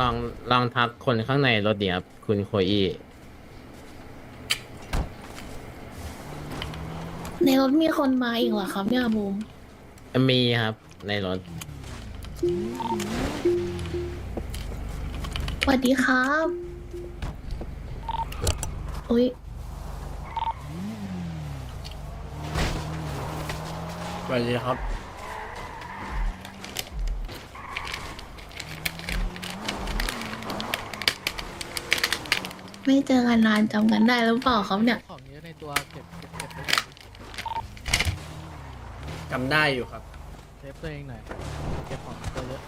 ลองลองทักคนข้างในรถดีครับคุณโคอี้ในรถมีคนมาอีกเหรอครับเนี่ยบูมมีครับ ในรถสวัสดีครับอุ้ยสวัสดีครับ ไม่เจอกันนานจำกันได้หรือเปล่าครับเนี่ย ของเยอะในตัวเก็บเก็บเก็บไว้ก่อนจำได้อยู่ครับ เซฟตัวเองหน่อยเก็บของตัวเยอะ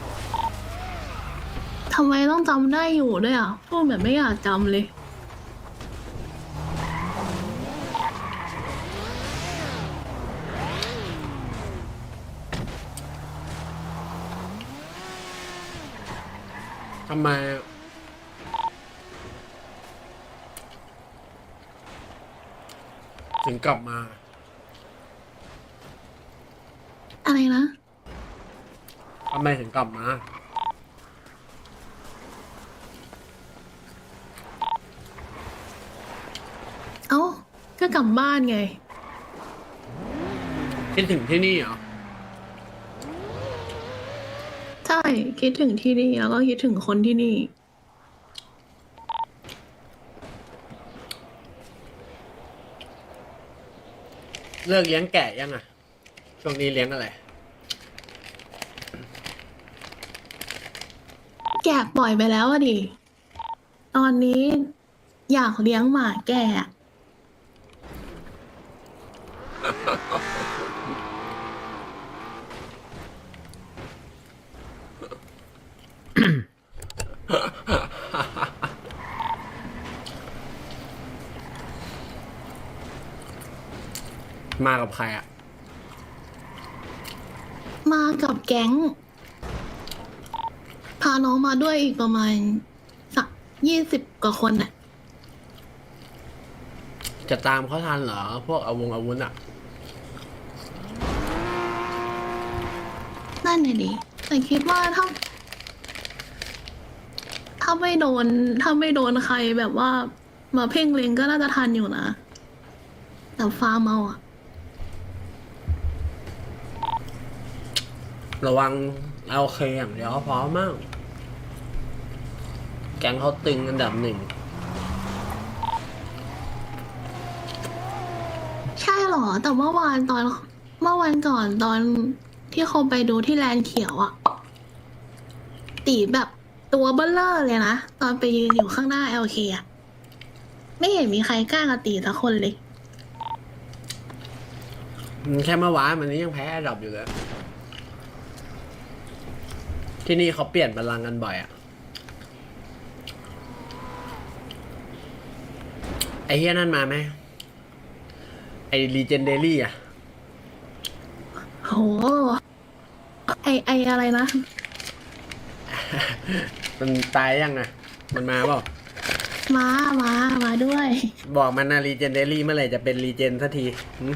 ทำไมต้องจำได้อยู่ด้วยอะพูดแบบไม่อยากจำเลย ทำไม ถึงกลับมา อะไรนะ ทำไมถึงกลับมา เอ้า ก็กลับบ้านไง คิดถึงที่นี่เหรอ ใช่ คิดถึงที่นี่แล้วก็คิดถึงคนที่นี่ เลิกเลี้ยงแกะยังอะ ช่วงนี้เลี้ยงอะไร แกะปล่อยไปแล้วอะดิ ตอนนี้อยากเลี้ยงหมาแกะ มากับใครอะมากับแก๊ง พาน้องมาด้วยอีกประมาณ สักยี่สิบกว่าคนน่ะ จะตามเขาทันเหรอ พวกอาวงอาวุธอะนั่นน่ะดิแต่คิดว่าถ้า ถ้าไม่โดน ถ้าไม่โดนใครแบบว่า มาเพ่งเล็งก็น่าจะทันอยู่นะ แต่ฟาร์มเอาอะ ระวังเอาเคอย่างเดียวก็พอมั่งแก๊งเขาตึงอันดับหนึ่ง ใช่เหรอ แต่เมื่อวานตอนเมื่อวันก่อนตอนที่เขาไปดูที่แลนด์เขียวอะตีแบบตัวเบลเลอร์เลยนะ ตอนไปยืนอยู่ข้างหน้าเอลเคอะไม่เห็นมีใครกล้ากับตีสักคนเลยมันแค่เมื่อวานมันนี้ยังแพ้อันดับอยู่เลย ที่นี่เขาเปลี่ยนบัลลังก์กันบ่อยอะไอเฮียนั่นมาไหมไอรีเจนเดลี่อะโห ไอไออะไรนะ มันตายยังอะมันมาเปล่ามา มา มาด้วย บอกมันนะรีเจนเดลี่เมื่อไหร่จะเป็นรีเจนสักทีหึ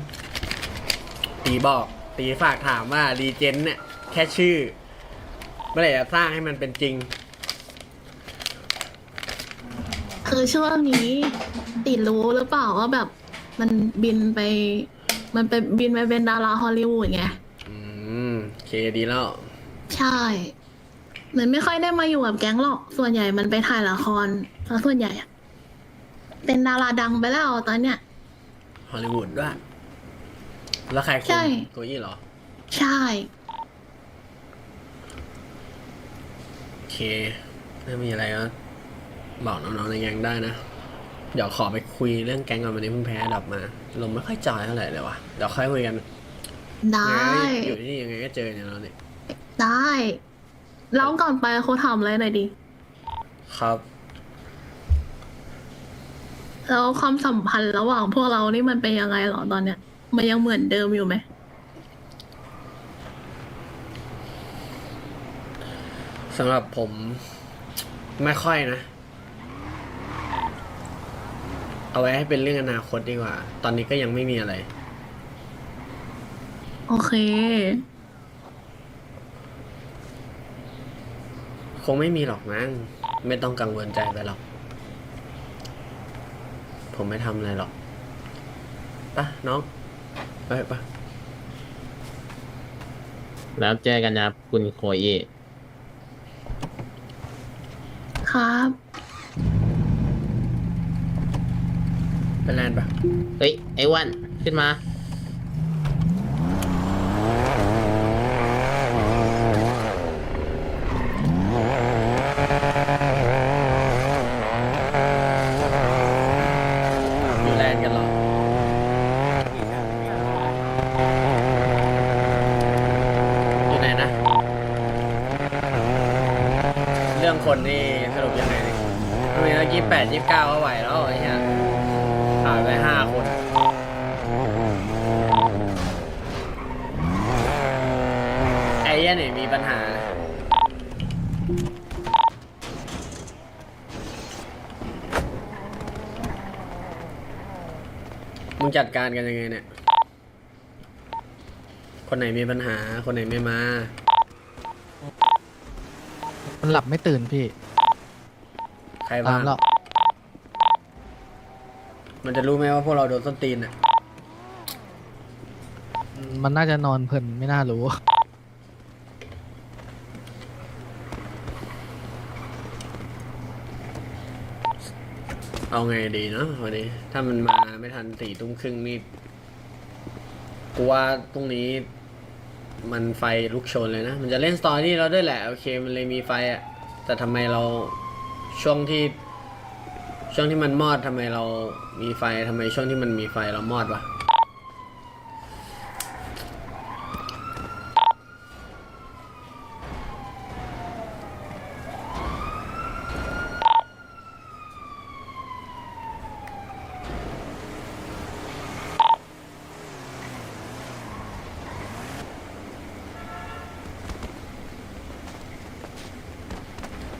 ตีบอก ตีฝากถามว่ารีเจนเนี่ยแค่ชื่อ เมื่อไหร่จะสร้างให้มันเป็นจริง คือช่วงนี้ติดรู้หรือเปล่าว่าแบบมันบินไป มันไปบินไปเป็นดาราฮอลลีวูดไง อืมโอเคดีแล้ว ใช่ เหมือนไม่ค่อยได้มาอยู่กับแก๊งหรอก ส่วนใหญ่มันไปถ่ายละครซะส่วนใหญ่อะเป็นดาราดังไปแล้วตอนเนี้ย ฮอลลีวูดด้วย แล้วใครคุใช่มโกยี่เหรอ ใช่ โอ เคถ้ามีอะไรก็บอกน้องๆในแก๊งได้นะ เดี๋ยวขอไปคุยเรื่องแก๊งก่อนวันนี้เพิ่งแพ้อันดับมา ลมไม่ค่อยจอยเท่าไหร่เลยวะเดี๋ยวค่อยคุยกันได้ ยังไงอยู่ที่นี่ยังไงก็เจอเนี่ยเราเนี่ยได้ แล้วก่อนไปเขาทำอะไรหน่อยดิครับ แล้วความสัมพันธ์ระหว่างพวกเรานี่มันเป็นยังไงหรอตอนเนี้ย มันยังเหมือนเดิมอยู่ไหม สำหรับผมไม่ค่อยนะ เอาไว้ให้เป็นเรื่องอนาคตดีกว่า ตอนนี้ก็ยังไม่มีอะไร โอเค คงไม่มีหรอกมั้งไม่ต้องกังวลใจไปหรอก ผมไม่ทำอะไรหรอกปะน้อง ไปปะแล้วเจอกันนะครับคุณโคอี ครับไปแลนด์ปะเฮ้ยไอ้อ้วันขึ้นมา อยู่แลนด์กันเหรอ อยู่ไหนนะ เรื่องคนนี่ แปดยี่สิบเก้าก็ไหวแล้วไอ้เหี้ยผ่านไปห้าคนไอ้เหี้ยนี่มีปัญหา มึงจัดการกันยังไงเนี่ย คนไหนมีปัญหา คนไหนไม่มา มันหลับไม่ตื่นพี่ใครตาบ้ามง แล้ว มันจะรู้ไหมว่าพวกเราโดนส้นตีนอะมันน่าจะนอนเพลินไม่น่ารู้ เอาไงดีเนาะวันนี้ ถ้ามันมาไม่ทันสี่ทุ่มครึ่งนี่กูว่าตรงนี้ มันไฟลุกโชนเลยนะ มันจะเล่นสตอรี่เราด้วยแหละ โอเค มันเลยมีไฟอะแต่ทำไมเราช่วงที่ ช่วงที่มันมอดทำไมเรามีไฟทำไมช่วงที่มันมีไฟเรามอดวะ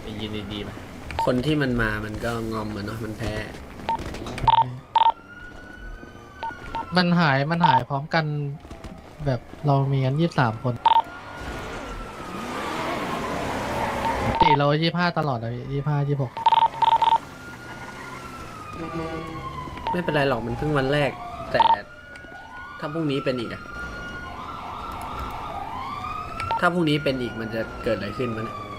ไปยืนดีๆไป คนที่มันมามันก็งอมอะเนาะมันแพ้ มันหายมันหายพร้อมกัน แบบเรามีกันยี่สามคนปกติเรายี่ห้าตลอดเลยยี่ห้ายี่หกไม่เป็นไรหรอกมันเพิ่งวันแรก แต่ถ้าพรุ่งนี้เป็นอีกอะถ้าพรุ่งนี้เป็นอีกมันจะเกิดอะไรขึ้นมันย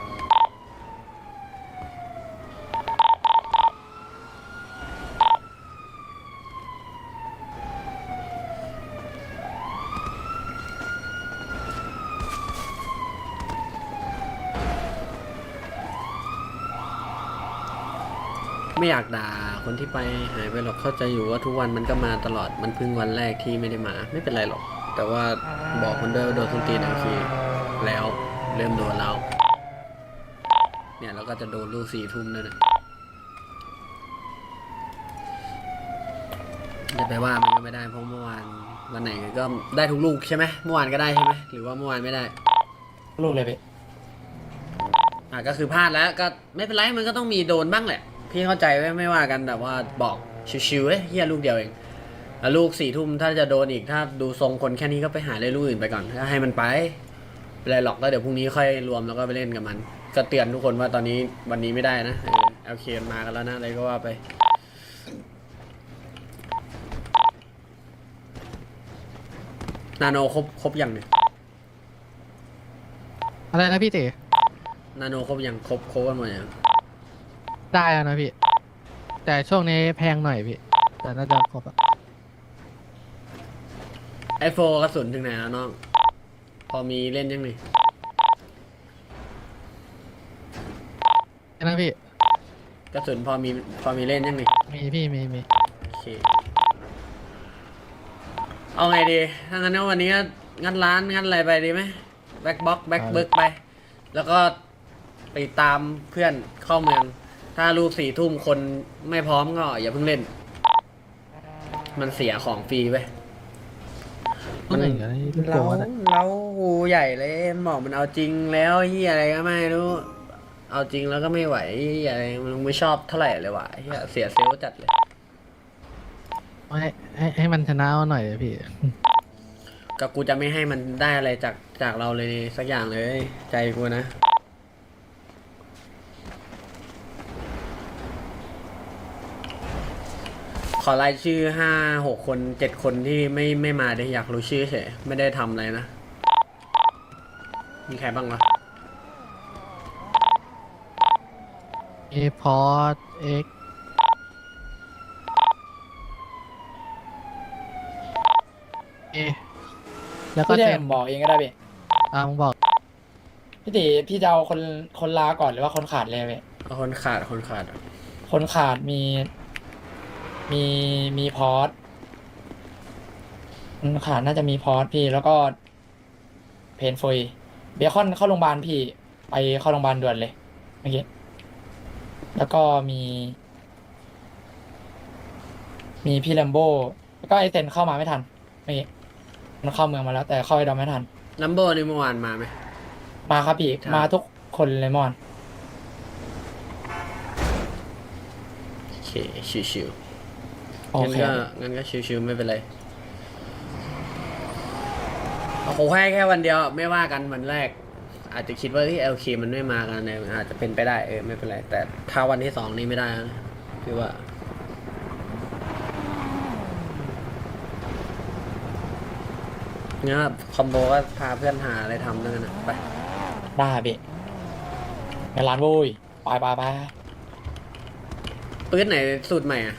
ไม่อยากด่าคนที่ไปหายไปหรอกเข้าใจอยู่ว่าทุกวันมันก็มาตลอดมันเพิ่งวันแรกที่ไม่ได้มาไม่เป็นไรหรอก แต่ว่าบอกคนด้วยว่าโดนทุนตีนอีกทีแล้วเริ่มโดนแล้วเนี่ยเราก็จะโดนลูกสี่ทุ่มนั่นแหละจะไปว่ามันก็ไม่ได้เพราะเมื่อวานวันไหนก็ได้ทุกลูกใช่ไหมเมื่อวานก็ได้ใช่ไหมหรือว่าเมื่อวานไม่ได้ ลูกเลยพี่อะก็คือพลาดแล้วก็ไม่เป็นไรมันก็ต้องมีโดนบ้างแหละ พี่เข้าใจไว้ไม่ว่ากันแต่ว่าบอกชิวๆเอ้ยเฮียลูกเดียวเองแล้วลูกสี่ทุ่มถ้าจะโดนอีกถ้าดูทรงคนแค่นี้ก็ไปหาเล่นลูกอื่นไปก่อนก็ให้มันไปไม่เป็นไรหรอกแล้วเดี๋ยวพรุ่งนี้ค่อยรวมแล้วก็ไปเล่นกับมัน ก็เตือนทุกคนว่าตอนนี้วันนี้ไม่ได้นะเออโอเคมากันแล้วนะอะไรก็ว่าไป นาโนครบครบยังเนี่ยอะไรนะพี่เต๋นาโนครบยังครบครบกันหมดยัง ได้แล้วนะพี่ แต่ช่วงนี้แพงหน่อยพี่ แต่น่าจะครบอะไอโฟกระสุนถึงไหนแล้วน้อง พอมีเล่นยังไงนะพี่ กระสุนพอมีพอมีเล่นยังไงมีพี่มีมีโอเค เอาไงดี ถ้างั้นวันนี้ก็งัดร้านงัดอะไรไปดีไหมแบ็คบ็อกแบ็คเบิร์กไป แล้วก็ไปตามเพื่อนเข้าเมือง ถ้าลูกสี่ทุ่มคนไม่พร้อมก็อย่าเพิ่งเล่น มันเสียของฟรีไปมันหนึ่งอันนี้ลูกโกเรางนะเราหูใหญ่เลยมันบอกมันเอาจริงแล้วเฮียอะไรก็ไม่รู้ เอาจริงแล้วก็ไม่ไหวเฮียอะไรมันไม่ชอบเท่าไหร่เลยว่ะเฮียเสียเซลล์จัดเลยให้ให้ให้มันชนะเอาหน่อยเลยพี่ก็กูจะไม่ให้มันได้อะไรจากจากเราเลยสักอย่างเลย ใจกูนะ ขอรายชื่อห้าหกคนเจ็ดคนที่ไม่ไม่มาได้อยากรู้ชื่อเฉยไม่ได้ทำอะไรนะ มีใครบ้างวะเอพอร์ตเอ็กเอแล้วก็พี่เซเจนมบอกเองก็ได้พี่อะมึงบอกพี่ตีพี่จะเอาคนคนลาก่อนหรือว่าคนขาดเลยพี่เอาคนขาดคนขาดอะคนขาดมี มีมีพอร์ตคนขาดน่าจะมีพอร์ตพี่แล้วก็ เพนฟอยเบคอนเข้าโรงพยาบาลพี่ ไปเข้าโรงพยาบาลด่วนเลยเมื่อกี้แล้วก็มี มีพี่แลมโบแล้วก็ไอเซนเข้ามาไม่ทันเมื่อกี้มันเข้าเมืองมาแล้ว แต่เข้าไอดอมไม่ทัน ลัมโบนี่เมื่อวานมาไหม มาครับพี่ครับ มาทุกคนเลยมอน โอเค ชิวๆ โองั้นเค ก็งั้นก็ชิวๆไม่เป็นไรเอาคงให้แค่วันเดียวไม่ว่ากันวันแรก อาจจะคิดว่าที่เอลเคมันไม่มากันเนี่ยอาจจะเป็นไปได้เออไม่เป็นไร แต่ถ้าวันที่สองนี่ไม่ได้นะพี่ว่างั้นคอมโบก็พาเพื่อนหาอะไรทำแล้วกันนะไป ได้พี่ในร้านโว้ยไปไปไปปืนไหนสูตรใหม่อะ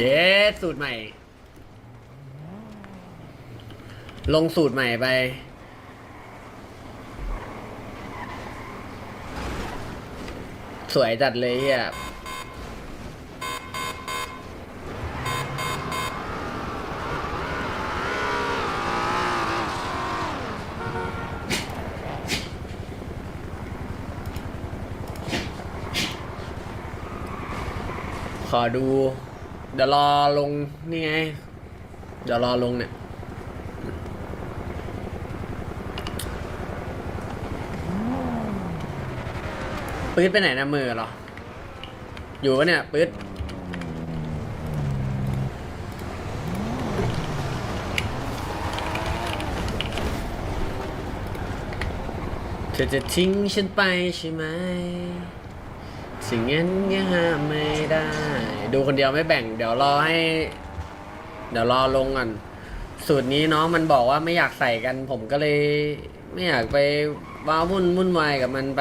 เย้ สูตรใหม่ ลงสูตรใหม่ไปสวยจัดเลยเฮียขอดู เดี๋ยวรอลงนี่ไง เดี๋ยวรอลงเนี่ย ปื๊ดไปไหนนะมือเหรอ อยู่ปะเนี่ย ปื๊ดเธอจะทิ้งฉันไปใช่ไหม สิ่งนั้นก็ห้ามไม่ได้ ดูคนเดียวไม่แบ่ง เดี๋ยวรอให้ เดี๋ยวรอลงก่อนสูตรนี้น้องมันบอกว่าไม่อยากใส่กัน ผมก็เลย ไม่อยากไปว้าวุ่นวุ่นวายกับมันไป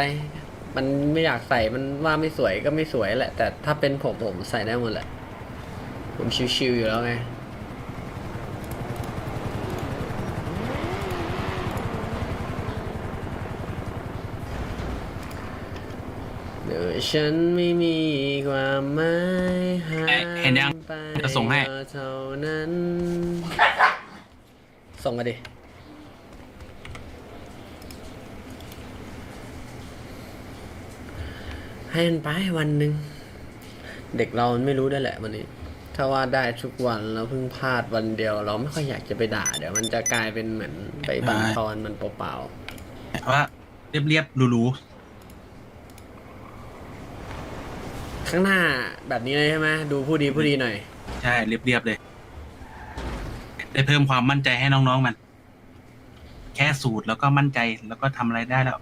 มันไม่อยากใส่มันว่าไม่สวยก็ไม่สวยแหละ แต่ถ้าเป็นผมผมใส่ได้หมดแหละผมชิวๆอยู่แล้วไง เดี๋ยวฉันไม่มีความหมายหาเอ๊ะเห็นยังไปจะส่งให้ ก็เท่านั้น ส่งมาดิ ให้มันไปวันหนึ่ง เด็กเรามันไม่รู้ได้วยแหละวันนี้ ถ้าว่าได้ทุกวันแล้วเพิ่งพลาดวันเดียว เราไม่ค่อยอยากจะไปด่า เดี๋ยวมันจะกลายเป็นเหมือนไปบันทอนมันเปล่าๆ ว่าเรียบเรียบๆรู ข้างหน้าแบบนี้เลยใช่ไหมดูผู้ดีผู้ดีหน่อยๆใช่เรียบเรียบๆเลย ได้เพิ่มความมั่นใจให้น้องๆมัน แค่สูตรแล้วก็มั่นใจแล้วก็ทำอะไรได้แล้ว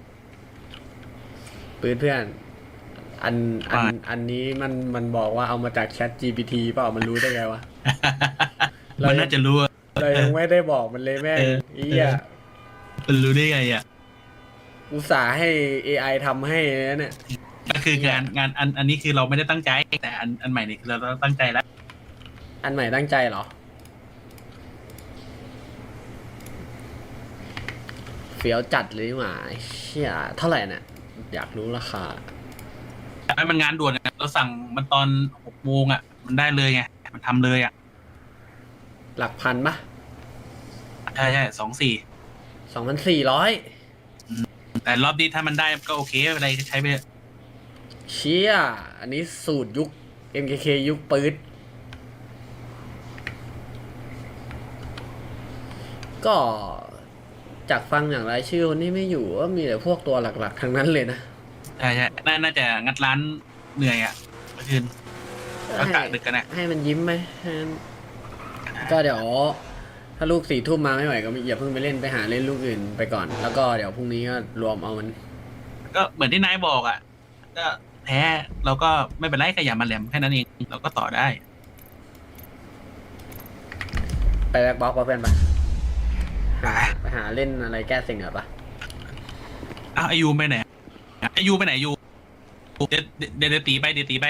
ปืนเพื่อน อันอันว่า อันนี้มันมันบอกว่าเอามาจาก Chat GPT เปล่ามันรู้ได้ไงวะ เรามันน่าจะรู้อะ เรายังไม่ได้บอกมันเลยแม่งเออ เอี้ยมันรู้ได้ไงอะ อุตส่าห์ให้ AI ทำให้นะเนี่ยก็ คืองานงานอันอันนี้คือเราไม่ได้ตั้งใจ แต่อันอันใหม่นี่คือเราตั้งใจแล้ว อันใหม่ตั้งใจเหรอเฟี้ยวจัดเลยนี่หว่าเชี่ยเท่าไหร่เนี่ยอยากรู้ราคาแต่มันงานด่วนอะเราสั่งมันตอนหกโมงอะ มันได้เลยไงมันทำเลยอะหลักพันปะใช่ใช่สองสี่สองพันสี่ร้อยแต่รอบนี้ถ้ามันได้ก็โอเคไม่เป็นไรก็ใช้ไปเถอะ เชี่ย อันนี้สูตรยุค MKK ยุคปืดก็จากฟังอย่างไรชื่อคนนี้ไม่อยู่ก็มีแต่พวกตัวหลักๆทั้งนั้นเลยนะใช่ใช่น่าน่าจะงัดร้านเหนื่อยอะเมื่อคืนก็กะดึกกันอะ ให้มันยิ้มไหมให้มันก็เดี๋ยว ถ้าลูกสี่ทุ่มมาไม่ไหวก็อย่าเพิ่งไปเล่นไปหาเล่นลูกอื่นไปก่อน แล้วก็เดี๋ยวพรุ่งนี้ก็รวมเอามัน ก็เหมือนที่นายบอกอะ ก็ แพ้เราก็ไม่เป็นไรขยันมาแหลมแค่นั้นเองเราก็ต่อได้ ไปแบ็คบ็อกซ์ปะเพื่อนปะหาไปหาเล่นอะไรแก้สิ่งเหรอปะอ้าวไอยูไปไหนไอยูไปไหนยูเดี๋ยวเดี๋ยวเดี๋ยวตีไปเดี๋ยวตีไป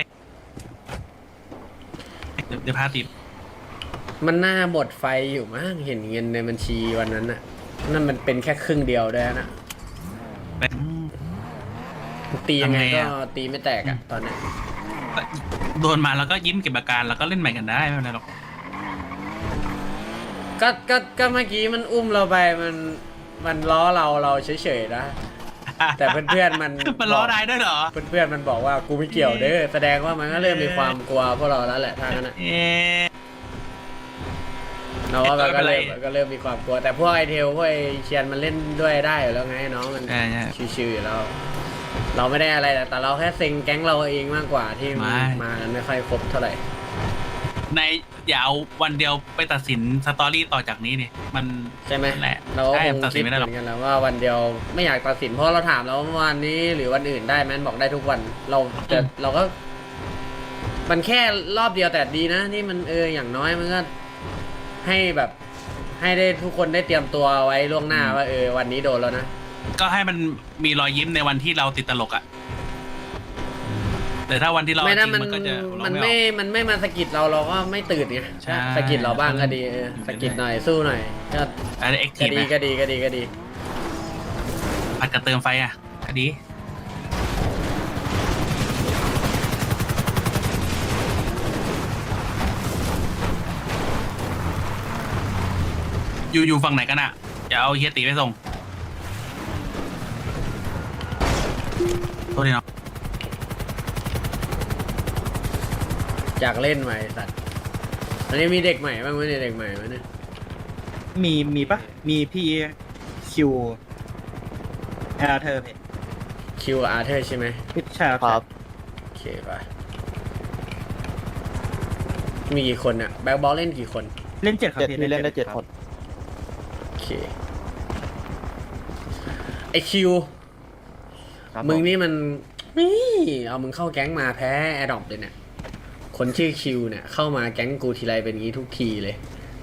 เดี๋ยวเดี๋ยวพาตีมันน่าหมดไฟอยู่มั้งเห็นเงินในบัญชีวันนั้นน่ะนั่นมันเป็นแค่ครึ่งเดียวด้วยนะไป ตียังไงทำไงก็อะ ตีไม่แตกอะตอนเนี้ยโดนมาแล้วก็ยิ้มเก็บอาการแล้วก็เล่นใหม่กันได้ไม่เป็นไรหรอกก็ก็ก็เมื่อกี้มันอุ้มเราไปมันมันล้อเราเราเฉยๆนะ แต่เพื่อนๆมัน มันล้อได้ด้วยเหรอ เพื่อนๆมันบอกว่ากูไม่เกี่ยวเด้อแสดงว่ามันก็เริ่มมีความกลัวพวกเราแล้วแหละทางนั้นอะ เอ๊ะ เราว่ามันก็เริ่มไม่เป็นไรก็เริ่มมีความกลัวแต่พวกไอเทลพวกไอเชียนมันเล่นด้วยได้อยู่แล้วไงน้องมันใช่ใช่ ชิวๆอยู่แล้ว เราไม่ได้อะไรแต่แต่เราแค่เซ็งแก๊งเราเองมากกว่าที่ไม่ มากันไม่ค่อยครบเท่าไหร่ ในอย่าเอาวันเดียวไปตัดสินสตอรี่ต่อจากนี้นี่มันใช่ไหมนั่นแหละเราก็ใช่คงตัดสิคินดไม่เหได้หรมือกอนกันแล้วว่าวันเดียวไม่อยากตัดสินเพราะเราถามแล้วว่าวันนี้หรือวันอื่นได้ไหมบอกได้ทุกวัน เราจะเราก็ มันแค่รอบเดียวแต่ดีนะนี่มันเอออย่างน้อยมันก็ให้แบบ ให้ได้ทุกคนได้เตรียมตัวไว้ล่วงหน้าว่าเออวันนี้โดนแล้วนะ ก็ให้มันมีรอยยิ้มในวันที่เราติดตลกอะแต่ถ้าวันที่เราไม่จรินะงมันมันก็จะเรามันไม่อไม่อกมันไม่มาสะกิดเราเราก็ไม่ตื่นไงใช่ สะกิดเราบ้างก็ดีเออสะกิดหน่อยสู้หน่อยก็อะไรเอ็กก็ทีฟดีก็ดีก็ดีก็ดี ผัดกระเติมไฟอะก็ดีอยู่อยู่ฝั่งไหนกันอะจะเอาเฮียตีไปส่ง โทษทีเนาะอยากเล่นใหม่สัตว์อันนี้มีเด็กใหม่บ้างไหมเนี่ยเด็กใหม่ไหมเนี่ยมีมีปะมีพี่คิวแอร์เธอร์เพจคิวอาร์เธอร์ใช่ไหมพี่ชายครับโอเคป่ะมีกี่คนอะแบ็คบอลเล่นกี่คนเล่นเจ็ดครับเจ็ดพี่มีเล่นได้เจ็ดรับคนโอเคไอคิว ครับมึงผนี่มันนี่เอามึงเข้าแก๊งมาแพ้แอดดอปเลยเนี่ย คนชื่อคิวเนี่ย เข้ามาแก๊งกูทีไรเป็นงี้ทุกทีเลย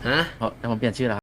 ฮะ เพราะแต่ผมเปลี่ยนชื่อแล้ว